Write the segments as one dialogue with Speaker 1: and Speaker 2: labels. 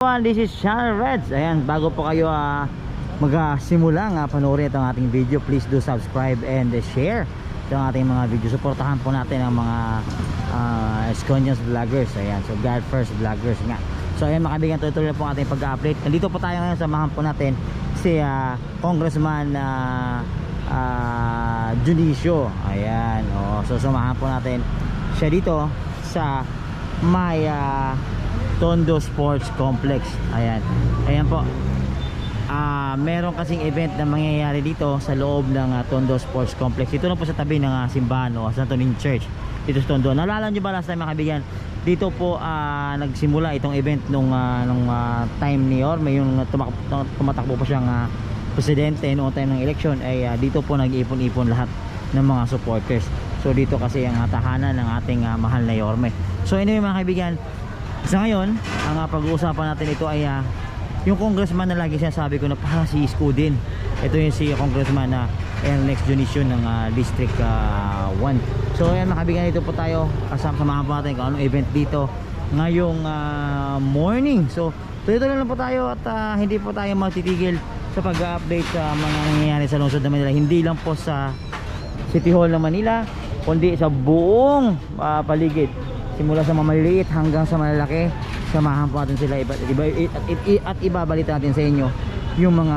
Speaker 1: everyone, this is Channel Reds. Ayan, bago po kayo ah, magsimula nga panoorin itong ating video, please do subscribe and share itong ating mga video. Suportahan po natin ang mga uh, Esconians vloggers. Ayan, so God First vloggers nga. So ayan mga kaibigan, tuloy-tuloy po ating pag-update. Nandito po tayo ngayon, samahan po natin si ah, Congressman ah, ah, Junicio. Ayan, oh, so samahan po natin siya dito sa may ah, Tondo Sports Complex. Ayan. Ayan po. Ah, meron kasing event na mangyayari dito sa loob ng ah, Tondo Sports Complex. Ito na po sa tabi ng ah, simbahan o Santo Niño Church dito sa Tondo. Naalala niyo ba last time mga kaibigan? Dito po ah, nagsimula itong event nung ah, nung ah, time ni Orme yung tumak- tumatakbo pa siyang ah, presidente noong time ng election ay ah, dito po nag-ipon-ipon lahat ng mga supporters. So dito kasi ang ah, tahanan ng ating ah, mahal na Yorme. So anyway mga kaibigan, sa ngayon, ang uh, pag-uusapan natin ito ay ah, yung congressman na lagi sinasabi ko na parang si Isko din. Ito yung si congressman na Ernest Junicio ng ah, District ah, 1. So ayan mga kaibigan, dito po tayo. Kasama samahan po natin kung anong event dito ngayong ah, morning. So tuloy-tuloy lang po tayo at ah, hindi po tayo magtitigil sa pag-update sa mga nangyayari sa lungsod ng Manila. Hindi lang po sa City Hall ng Manila, kundi sa buong ah, paligid simula sa mamaliit hanggang sa malalaki samahan po natin sila iba, iba, at, at, at ibabalita natin sa inyo yung mga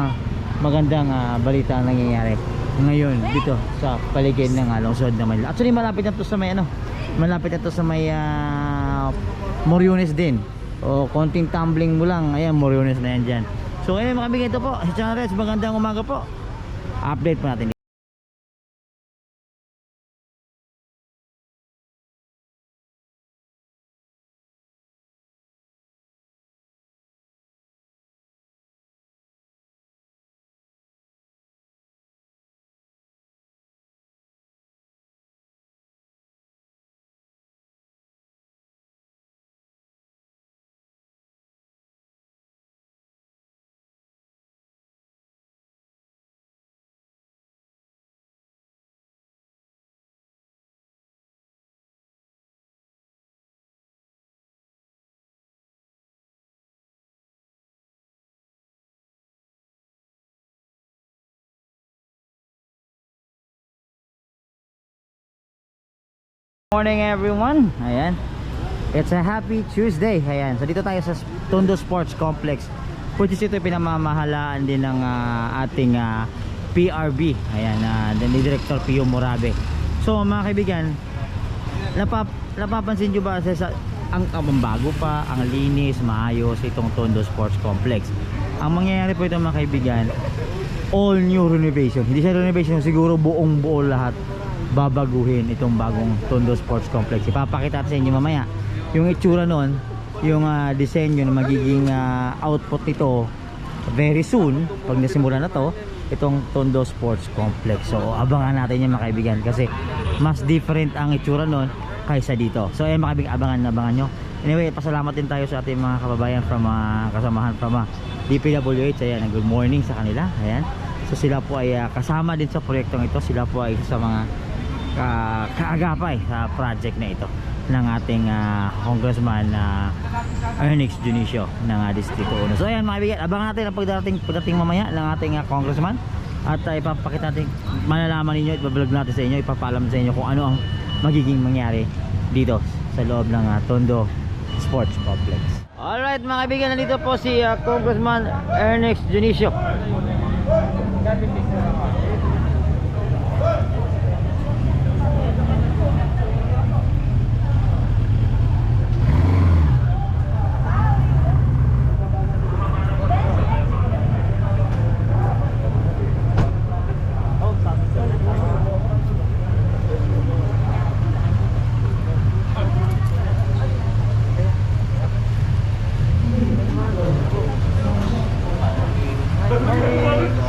Speaker 1: magandang ah, balita na nangyayari ngayon dito sa paligid ng uh, lungsod ng Manila. Actually malapit na to sa may ano malapit na to sa may uh, Moriones din. O konting tumbling mo lang ayan Moriones na yan dyan. So ayun mga ito po. Si Channel Reds magandang umaga po. Update po natin morning everyone. Ayan. It's a happy Tuesday. Ayan. So dito tayo sa Tondo Sports Complex which is ito pinamamahalaan din ng ah, ating ah, PRB ayan uh, ni Director Pio Morabe. So mga kaibigan napap napapansin nyo ba sa, sa ang, ang bago pa ang linis maayos itong Tondo Sports Complex? Ang mangyayari po ito mga kaibigan all new renovation. Hindi siya renovation siguro buong buo lahat babaguhin itong bagong Tondo Sports Complex. Ipapakita sa inyo mamaya yung itsura noon, yung ah, disenyo na magiging ah, output nito very soon pag nasimula na to itong Tondo Sports Complex. So abangan natin yung mga kaibigan kasi mas different ang itsura noon kaysa dito. So ayun mga kaibigan, abangan na abangan nyo. Anyway, pasalamat din tayo sa ating mga kababayan from ah, kasamahan from ah, DPWH. Ayan, good morning sa kanila. Ayan. So sila po ay ah, kasama din sa proyektong ito. Sila po ay sa mga ka kaagapay sa project na ito ng ating ah, congressman na Ernest Junicio ng uh, Distrito 1. So ayan mga kaibigan, abangan natin ang pagdating, pagdating mamaya ng ating ah, congressman at uh, ipapakita natin, malalaman ninyo, ibablog natin sa inyo, ipapaalam sa inyo kung ano ang magiging mangyari dito sa loob ng ah, Tondo Sports Complex. Alright mga kaibigan, nandito po si ah, Congressman Ernest Junicio. Hey.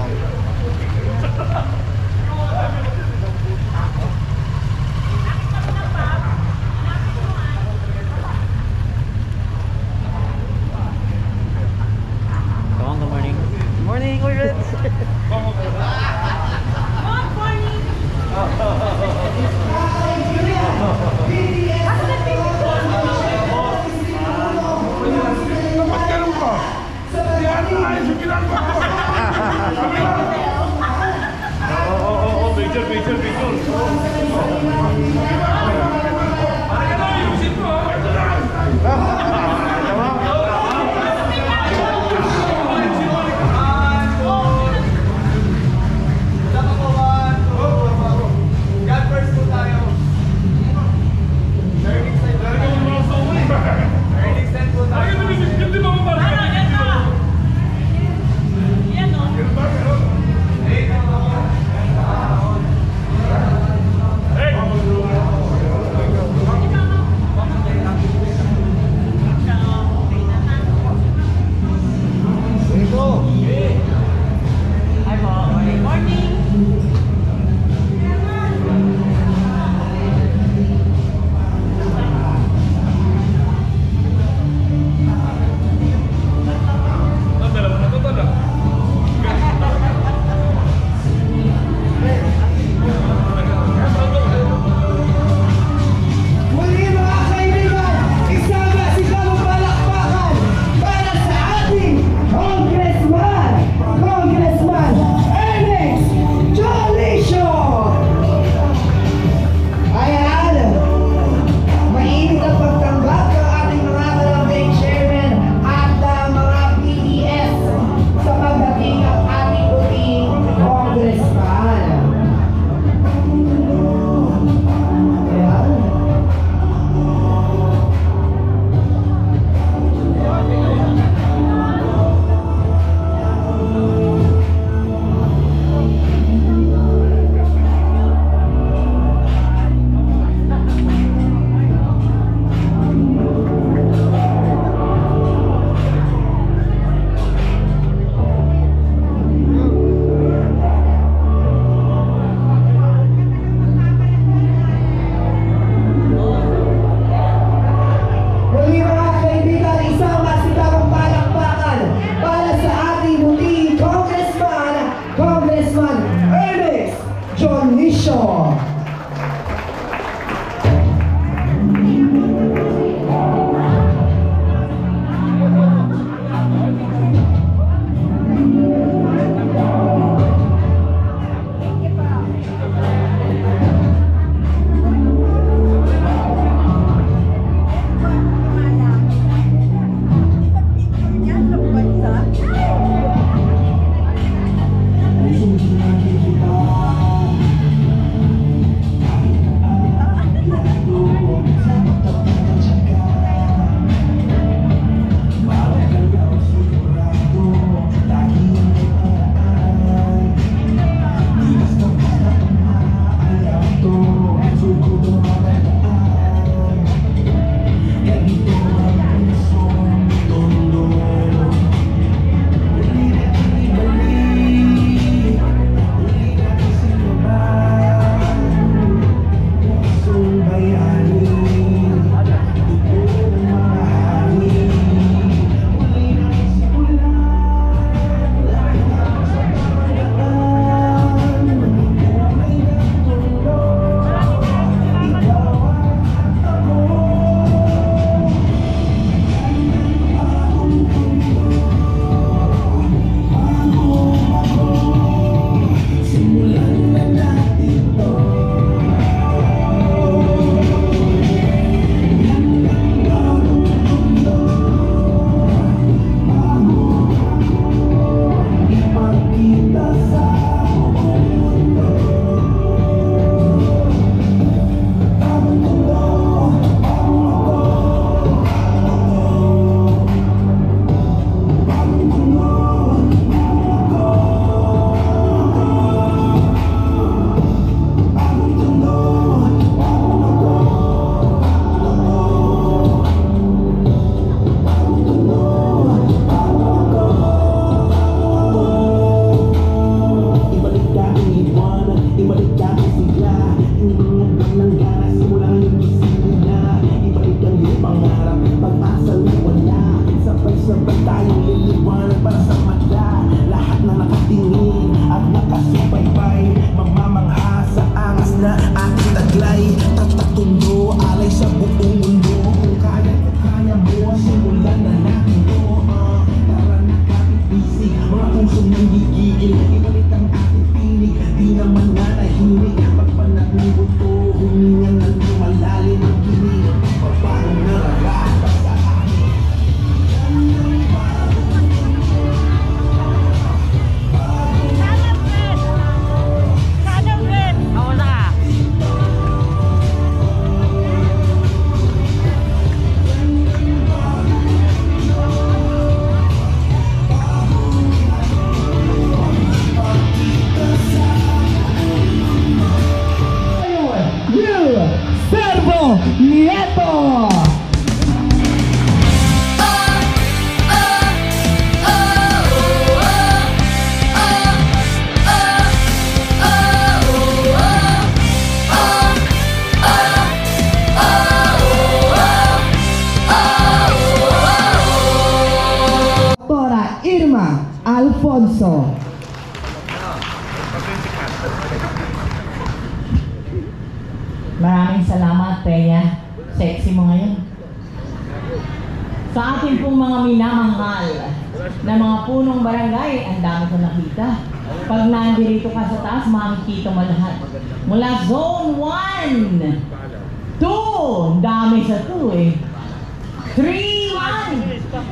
Speaker 2: Alfonso.
Speaker 3: Maraming salamat, Peya. Sexy mo ngayon. Sa ating pong mga minamahal na mga punong barangay, ang dami ko nakita. Pag nandito ka sa taas, makikita mo lahat. Mula Zone 1, 2, dami sa 2 eh. 3, 1,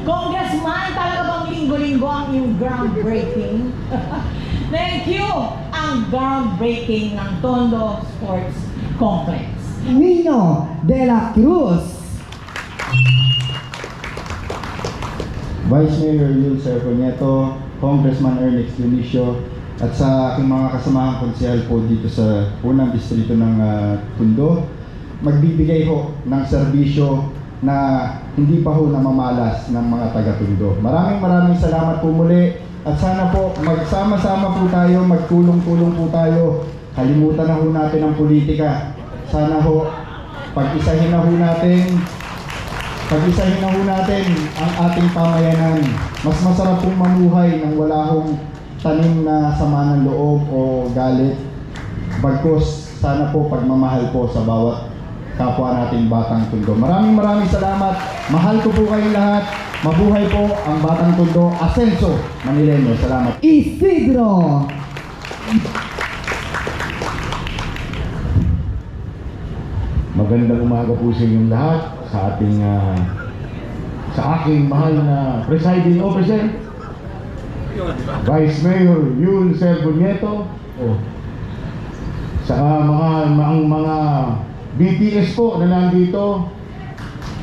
Speaker 3: Congressman, talaga bang linggo-linggo ang iyong groundbreaking? Thank you! Ang groundbreaking ng Tondo Sports Complex.
Speaker 2: Nino de la Cruz.
Speaker 4: Vice Mayor Yul Sergio Nieto, Congressman Ernest Dionisio, at sa aking mga kasamahang konsehal po dito sa unang distrito ng ah, Tondo, magbibigay ho ng serbisyo na hindi pa ho namamalas ng mga taga-Tondo. Maraming maraming salamat po muli at sana po magsama-sama po tayo, magtulong-tulong po tayo. Kalimutan na ho natin ang politika. Sana ho, pag-isahin na ho natin pag-isahin na ho natin ang ating pamayanan. Mas masarap pong mamuhay nang wala hong tanim na sama ng loob o galit. Bagkos, sana po pagmamahal po sa bawat kapwa nating batang tundo. Maraming maraming salamat. Mahal ko po kayong lahat. Mabuhay po ang batang tundo. Asenso, Manileño. Salamat.
Speaker 2: Isidro.
Speaker 5: Magandang umaga po sa inyong lahat sa ating ah, sa aking mahal na presiding officer Vice Mayor Yul Servo Nieto oh. saka mga ang mga BTS po na nandito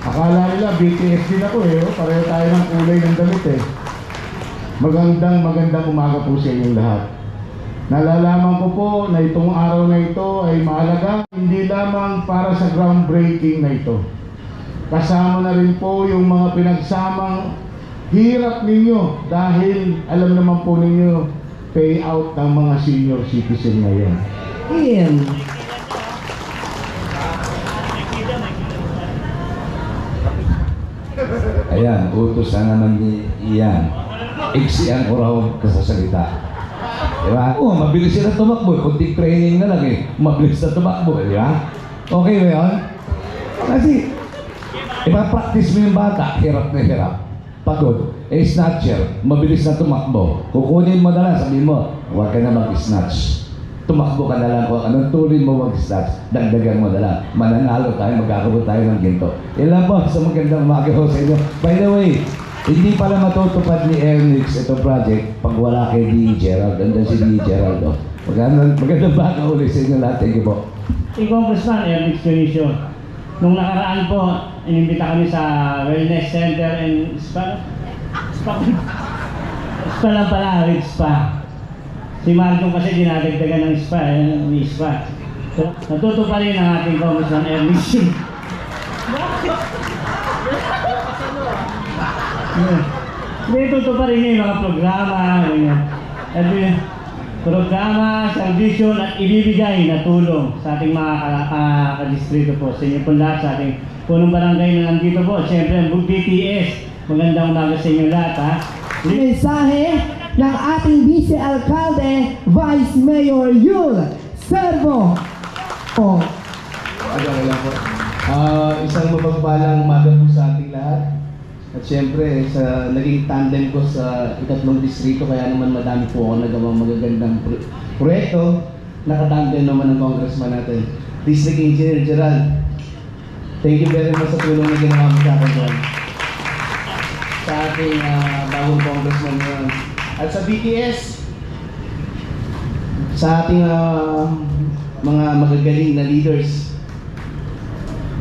Speaker 5: akala nila BTS din ako eh oh. pareho tayo ng kulay ng damit eh magandang magandang umaga po sa inyong lahat Nalalaman ko po na itong araw na ito ay mahalaga hindi lamang para sa groundbreaking na ito. Kasama na rin po yung mga pinagsamang hirap ninyo dahil alam naman po ninyo payout ng mga senior citizen ngayon.
Speaker 2: Ian.
Speaker 6: Ayan, utos na naman ni Ian. Iksian ko raw kasasalita. Di ba? Oo, mabilis sila tumakbo. Kunting training na lang eh. Mabilis na tumakbo, di ba? Okay ba yun? Kasi, ipapractice mo yung bata, hirap na hirap. Pagod. Eh, snatcher, mabilis na tumakbo. Kukunin mo na lang, sabi mo, huwag ka na mag-snatch. Tumakbo ka na lang kung anong tuloy mo mag-snatch, dagdagan mo na lang. Mananalo tayo, magkakaroon tayo ng ginto. Lang po, sa magandang umaga po sa inyo. By the way, hindi pala matutupad ni Ernix itong project pag wala kay D. Gerald. Andun si D. Gerald. Oh. Magandang, magandang baga ulit sa inyo lahat. Thank you po.
Speaker 7: Si Congressman Ernest Dionisio, nung nakaraan po, inimbita kami sa Wellness Center and Spa. Spa, spa lang pala, Ridge Spa. Si Marco kasi dinadagdagan ng spa, eh, ng spa. So, natuto pa rin ang ating Congressman Ernest. Yeah. Natuto pa rin yung mga programa, ganyan. At yun, programa, servisyon at ibibigay na tulong sa ating mga ka- kadistrito po. Sa inyo po lahat, sa ating punong barangay na nandito po. Siyempre, ang BTS. Magandang umaga sa inyo lahat, ha?
Speaker 2: Mensahe ng ating Vice Alcalde, Vice Mayor Yul Servo. Oh.
Speaker 8: Ah, isang mapagpalang umaga po sa ating lahat. At syempre, sa naging tandem ko sa ikatlong distrito, kaya naman madami po ako nagawang magagandang pro- proyekto. Nakatandem naman ng congressman natin. District Engineer Gerald. Thank you very much sa tulong na ginawa mo sa akin doon. Sa ating ah, bagong congressman ngayon. At sa BTS, sa ating ah, mga magagaling na leaders,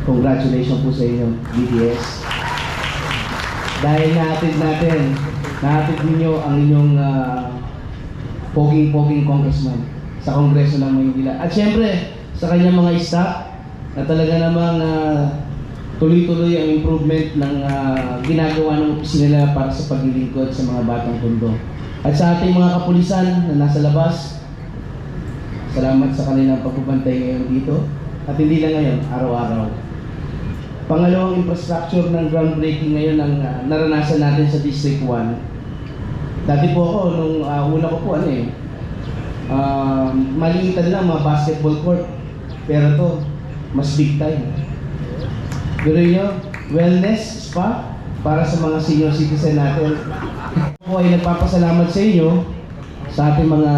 Speaker 8: Congratulations po sa inyo, BTS. Dahil naatid natin, naatid ninyo ang inyong ah, poging-poging congressman sa Kongreso ng Maynila. At syempre, sa kanyang mga staff, na talaga namang ah, tuloy-tuloy ang improvement ng ah, ginagawa ng opisina nila para sa paglilingkod sa mga batang tondo. At sa ating mga kapulisan na nasa labas, salamat sa kanilang pagbabantay ngayon dito. At hindi lang ngayon, araw-araw. Pangalawang infrastructure ng groundbreaking ngayon ang ah, naranasan natin sa District 1 Dati po ako, nung ah, una ko po, ano eh, ah, maliitan lang mga basketball court. Pero to, mas big time. Pero nyo, wellness spa para sa mga senior citizen natin. Ako ay nagpapasalamat sa inyo sa ating mga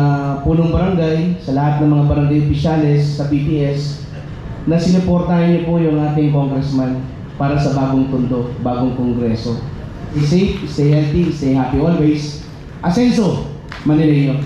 Speaker 8: punong barangay, sa lahat ng mga barangay opisyalis sa PPS na sinuportahan niyo po yung ating congressman para sa bagong tundo, bagong kongreso. Stay safe, stay healthy, stay happy always. Asenso, Manileño.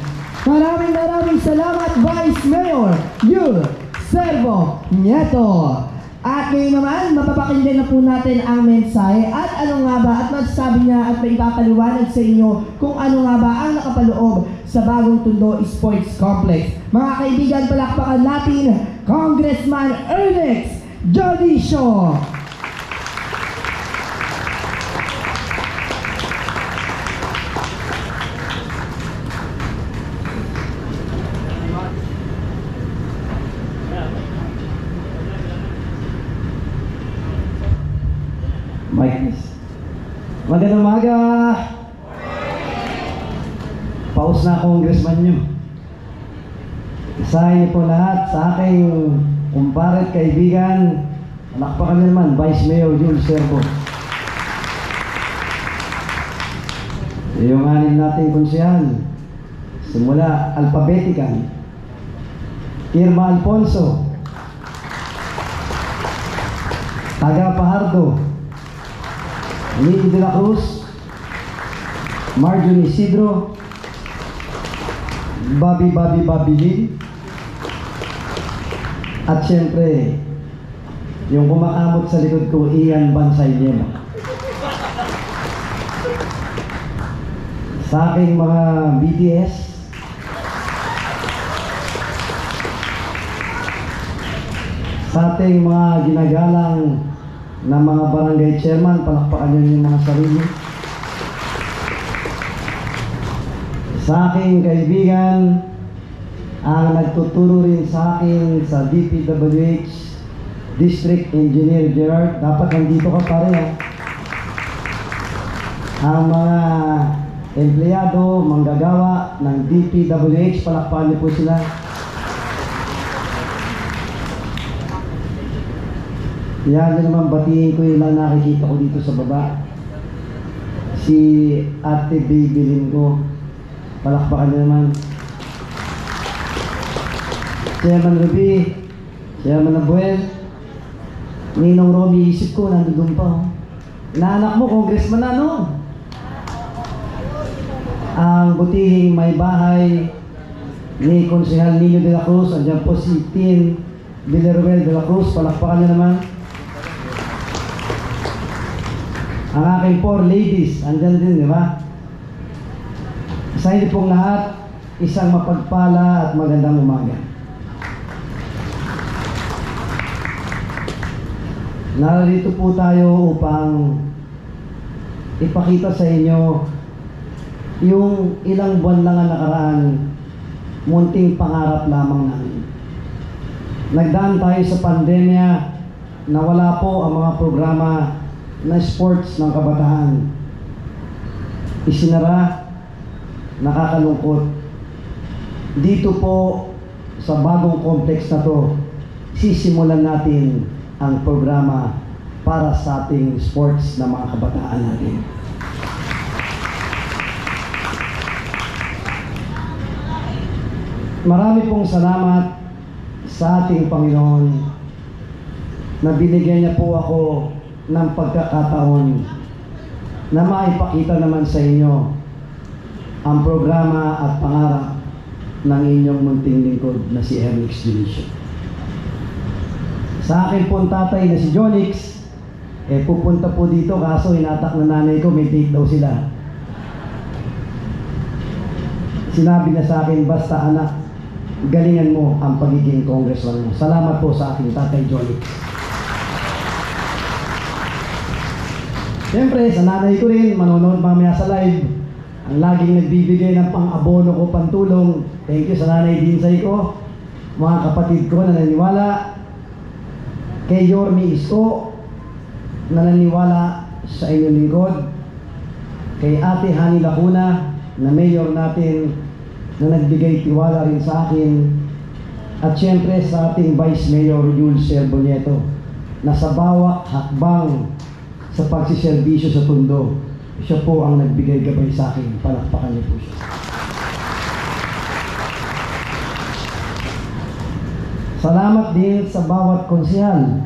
Speaker 2: Maraming maraming salamat Vice Mayor Yul Servo Nieto. At ngayon naman, mapapakinggan na po natin ang mensahe at ano nga ba at masasabi niya at may ipapaliwanag sa inyo kung ano nga ba ang nakapaloob sa bagong Tundo Sports Complex. Mga kaibigan, palakpakan natin Congressman Ernest Jodicio.
Speaker 9: Mike. Magandang umaga. Paus na congressman nyo. Isahin niyo po lahat sa aking kumparet kaibigan. Palakpakan niyo naman, Vice Mayor Jules Servo. Yung anin nating konsyal. Simula alphabetical. Irma Alfonso. Taga Pahardo. Niki de la Cruz, Marjorie Isidro, Bobby Bobby Bobby Lee, at syempre, yung kumakamot sa likod ko, Ian Bansay Niema. Sa aking mga BTS, sa ating mga ginagalang na mga barangay chairman, palakpakan nyo yung mga sarili. Sa aking kaibigan, ang nagtuturo rin sa akin sa DPWH District Engineer Gerard, dapat nandito ka pare ha. Ang mga empleyado, manggagawa ng DPWH, palakpakan niyo po sila. Yan din naman batiin ko yung nakikita ko dito sa baba. Si Ate Baby Linggo. Palakpakan niyo naman. Chairman Ruby, Chairman Abuel, Ninong Romy, isip ko, nandun pa. Oh. Naanak mo, congressman na, no? Ang butihing may bahay ni Konsehal Nino de la Cruz, andyan po si Tin Villaruel de la Cruz, palakpakan niyo naman. Ang aking four ladies, andyan din, di ba? Sa inyo pong lahat, isang mapagpala at magandang umaga. Narito po tayo upang ipakita sa inyo yung ilang buwan lang ang nakaraan, munting pangarap lamang namin. Nagdaan tayo sa pandemya, nawala po ang mga programa na sports ng kabataan. Isinara, nakakalungkot. Dito po sa bagong complex na to, sisimulan natin ang programa para sa ating sports na mga kabataan natin. Marami pong salamat sa ating Panginoon na binigyan niya po ako ng pagkakataon na maipakita naman sa inyo ang programa at pangarap ng inyong munting lingkod na si Ernix Dionisio. Sa akin pong tatay na si Jonix, eh pupunta po dito kaso hinatak na nanay ko, may date daw sila. Sinabi na sa akin, basta anak, galingan mo ang pagiging congressman mo. Salamat po sa aking tatay Jonix. Siyempre, sa nanay ko rin, manonood mamaya sa live, ang laging nagbibigay ng pang-abono ko, pantulong. Thank you sa nanay Dinsay ko, mga kapatid ko na naniwala, kay Yormi Isko, na naniwala sa inyong lingkod, kay Ate Hani Lacuna, na mayor natin na nagbigay tiwala rin sa akin. At syempre sa ating Vice Mayor Jules Serbonieto na sa bawat hakbang sa pagsiservisyo sa Tondo, siya po ang nagbigay gabay sa akin. Palakpakan niyo po siya. Salamat din sa bawat konsehal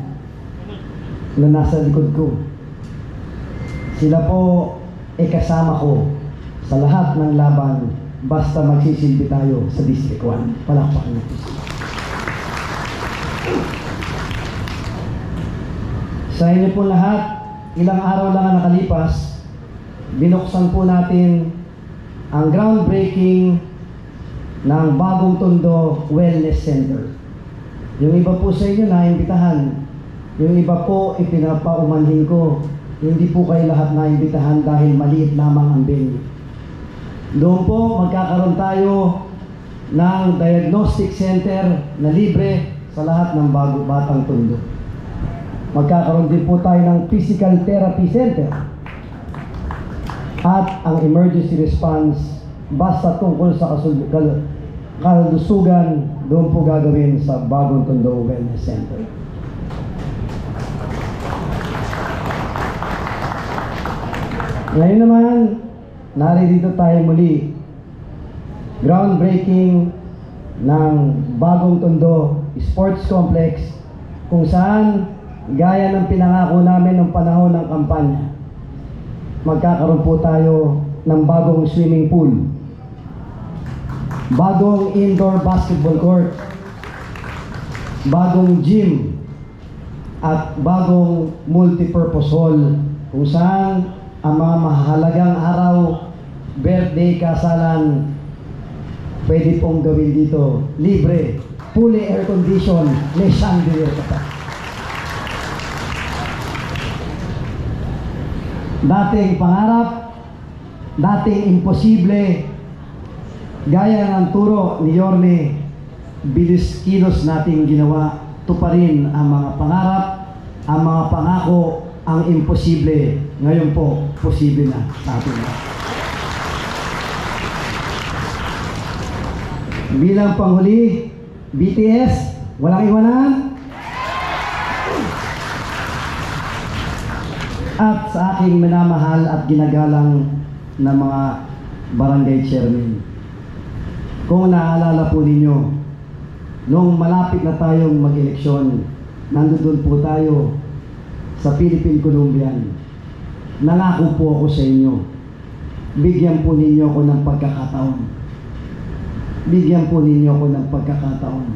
Speaker 9: na nasa likod ko. Sila po ay kasama ko sa lahat ng laban basta magsisilbi tayo sa District 1. Palakpakan niyo po sila. Sa inyo po lahat, ilang araw lang ang nakalipas, binuksan po natin ang groundbreaking ng Bagong Tondo Wellness Center. Yung iba po sa inyo naimbitahan, yung iba po ipinapaumanhin ko, hindi po kayo lahat naimbitahan dahil maliit lamang ang venue. Doon po magkakaroon tayo ng diagnostic center na libre sa lahat ng bago batang Tondo. Magkakaroon din po tayo ng physical therapy center at ang emergency response basta tungkol sa kalusugan doon po gagawin sa Bagong Tondo Wellness Center. Ngayon naman, naririto tayo muli. Groundbreaking ng Bagong Tondo Sports Complex kung saan gaya ng pinangako namin ng panahon ng kampanya magkakaroon po tayo ng bagong swimming pool. Bagong indoor basketball court. Bagong gym. At bagong multipurpose hall kung saan ang mga mahalagang araw birthday, kasalan pwede pong gawin dito. Libre fully air condition may chandelier pa pa dating pangarap, dating imposible, gaya ng turo ni Yorme, bilis kilos nating ginawa, tuparin ang mga pangarap, ang mga pangako, ang imposible. Ngayon po, posible na sa atin. Bilang panghuli, BTS, walang iwanan, at sa aking minamahal at ginagalang na mga barangay chairman. Kung naaalala po ninyo, nung malapit na tayong mag-eleksyon, nandun po tayo sa Philippine Columbian. Nangako po ako sa inyo. Bigyan po ninyo ako ng pagkakataon. Bigyan po ninyo ako ng pagkakataon.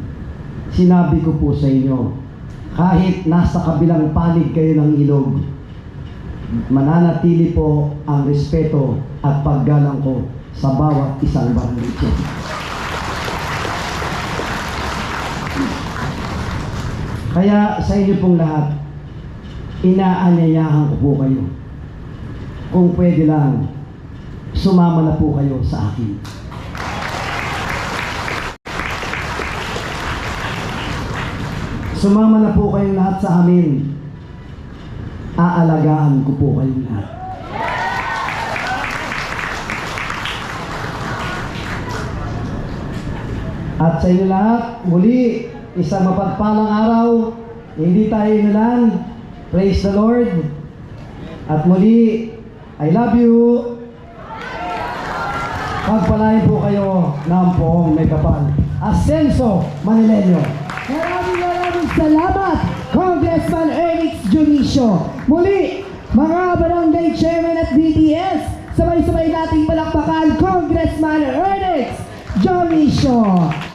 Speaker 9: Sinabi ko po sa inyo, kahit nasa kabilang panig kayo ng ilog, mananatili po ang respeto at paggalang ko sa bawat isang barangay. Kaya sa inyo pong lahat, inaanyayahan ko po kayo. Kung pwede lang, sumama na po kayo sa akin. Sumama na po kayong lahat sa amin aalagaan ko po kayong lahat. At sa inyo lahat, muli, isang mapagpalang araw, hindi tayo inulan. Praise the Lord. At muli, I love you. Pagpalain po kayo ng poong may kapal. Ascenso Manileño.
Speaker 2: Maraming maraming salamat, Congressman Ernix Junicio. Muli, mga barangay chairman at BTS, sabay-sabay nating palakpakan, Congressman Ernix Junicio.